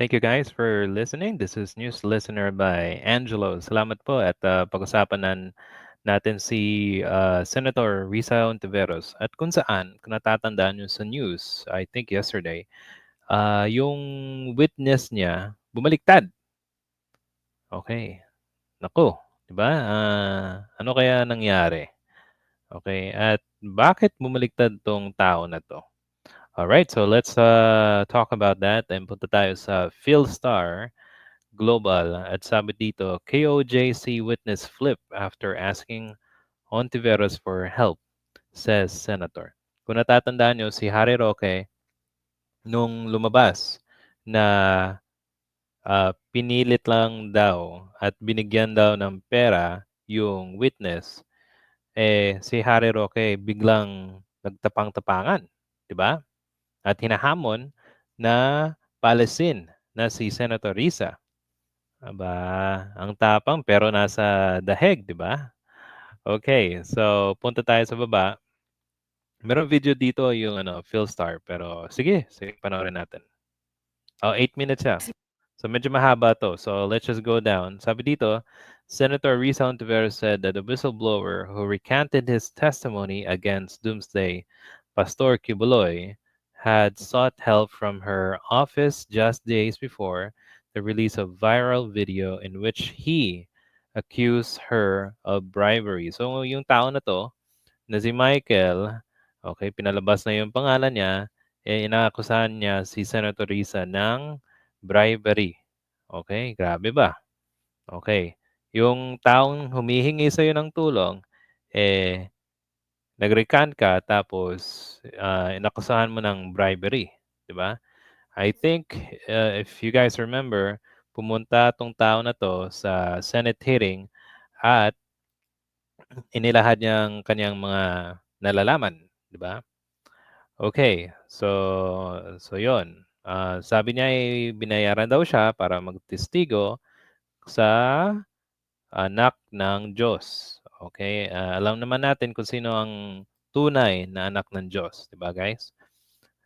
Thank you guys for listening. This is News Listener by Angelo. Salamat po at uh, pag-usapan natin si uh, Senator Risa Ontiveros at kung saan, kung natatandaan nyo sa news, I think yesterday, uh, yung witness niya bumaliktad. Okay. Naku, 'di ba? Uh, ano kaya nangyari? Okay, at bakit bumaliktad tong tao na to? All right, so let's uh, talk about that and punta tayo sa Philstar Global at sabi dito, KOJC witness flip after asking Ontiveros for help, says Senator. Kung natatandaan nyo, si Harry Roque, nung lumabas na uh, pinilit lang daw at binigyan daw ng pera yung witness, eh si Harry Roque biglang nagtapang-tapangan, di ba? At hinahamon na palasin na si Senator Risa. Aba, ang tapang pero nasa daheg, di ba? Okay, so punta tayo sa baba. Meron video dito yung ano, Philstar, pero sige, sige, panoorin natin. Oh, 8 minutes siya. So medyo mahaba to. So let's just go down. Sabi dito, Senator Risa Ontiveros said that the whistleblower who recanted his testimony against Doomsday Pastor Kibuloy had sought help from her office just days before the release of viral video in which he accused her of bribery. So yung tao na to, na si Michael, okay, pinalabas na yung pangalan niya, eh, inaakusahan niya si Senator Risa ng bribery. Okay, grabe ba? Okay. Yung taong humihingi sa iyo ng tulong, eh, nag-recant ka tapos uh, inakusahan mo ng bribery. Di ba? I think, uh, if you guys remember, pumunta tong tao na to sa Senate hearing at inilahad niyang kanyang mga nalalaman, di ba? Okay, so so 'yon. Uh, sabi niya ay binayaran daw siya para magtestigo sa anak ng Diyos. Okay? Uh, alam naman natin kung sino ang tunay na anak ng Diyos, 'di ba, guys?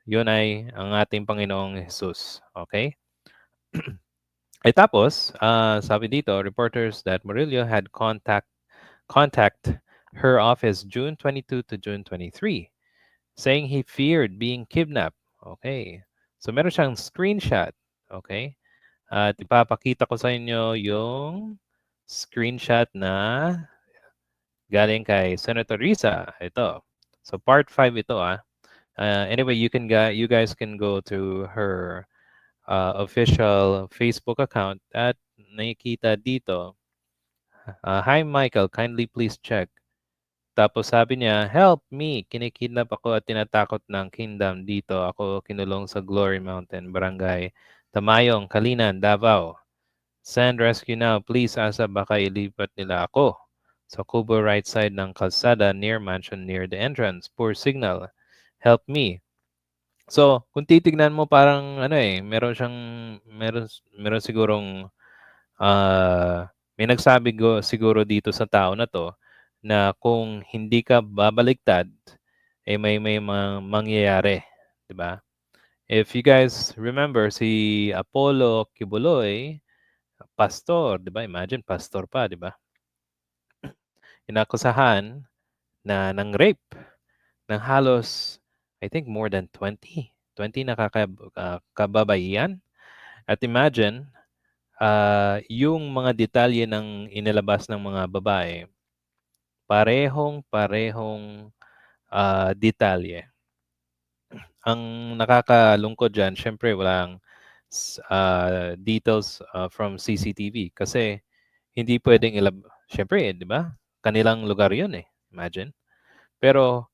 'Yun ay ang ating Panginoong Jesus. Okay? Ay tapos, uh, sabi dito, reporters that Murillo had contact contact her office June 22 to June 23 saying he feared being kidnapped. Okay. So meron siyang screenshot. Okay. At ipapakita ko sa inyo yung screenshot na galing kay Senator Risa. Ito. So part 5 ito ah. Uh, anyway, you can you guys can go to her uh, official Facebook account at nakikita dito. Uh, Hi Michael, kindly please check tapos sabi niya, help me, kinikidnap ako at tinatakot ng kingdom dito. Ako kinulong sa Glory Mountain, Barangay Tamayong, Kalinan, Davao. Send rescue now, please asa baka ilipat nila ako sa Kubo right side ng kalsada near mansion near the entrance. Poor signal. Help me. So, kung titignan mo parang ano eh, meron siyang meron meron sigurong uh, may nagsabi go, siguro dito sa tao na to na kung hindi ka babaliktad, eh may may mangyayari, 'di ba? If you guys remember si Apollo Kibuloy, pastor, 'di ba? Imagine pastor pa, 'di ba? Inakusahan na ng rape ng halos I think more than 20. 20 na uh, kababaihan. At imagine, uh, yung mga detalye ng inilabas ng mga babae, parehong-parehong uh, detalye. Ang nakakalungkod dyan, syempre walang uh, details uh, from CCTV kasi hindi pwedeng ilab... Syempre, di ba? Kanilang lugar yun eh. Imagine. Pero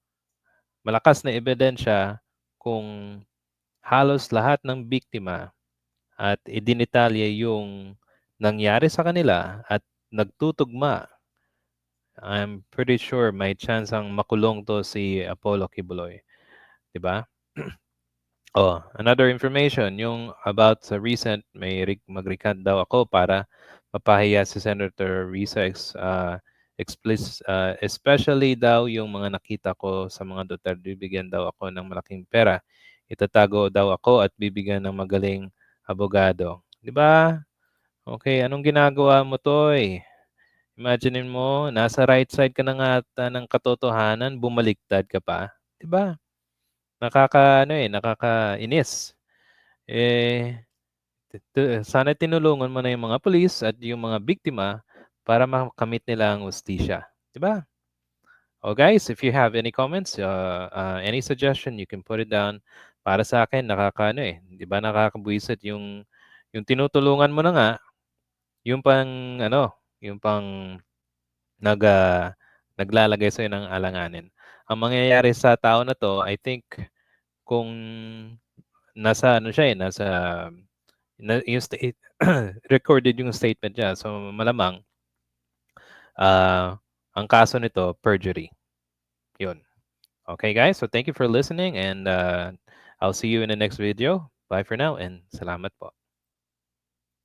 malakas na ebidensya kung halos lahat ng biktima at idinitalye yung nangyari sa kanila at nagtutugma I'm pretty sure may chance ang makulong to si Apollo Kibuloy. 'Di ba? oh, another information, yung about sa recent, may mag-recant daw ako para mapahiya si Senator Risa uh, explicit, uh, especially daw yung mga nakita ko sa mga Duterte, bibigyan daw ako ng malaking pera. Itatago daw ako at bibigyan ng magaling abogado. 'Di ba? Okay, anong ginagawa mo, Toy? Imaginin mo, nasa right side ka na nga ata ng katotohanan, bumaliktad ka pa, 'di ba? Nakakaano, eh, nakakainis. Eh, sana tinulungan mo na yung mga pulis at yung mga biktima para makamit nila ang hustisya, 'di ba? Oh, guys, if you have any comments, uh, uh, any suggestion, you can put it down. Para sa akin, nakakaano eh, 'di ba nakakabwisit yung yung tinutulungan mo na nga, yung pang ano, yung pang nag uh, naglalagay sa'yo ng alanganin. Ang mangyayari sa tao na to, I think, kung nasa ano siya eh, nasa na, yung state, recorded yung statement niya. So malamang uh, ang kaso nito, perjury. Yun. Okay, guys. So thank you for listening and uh, I'll see you in the next video. Bye for now and salamat po.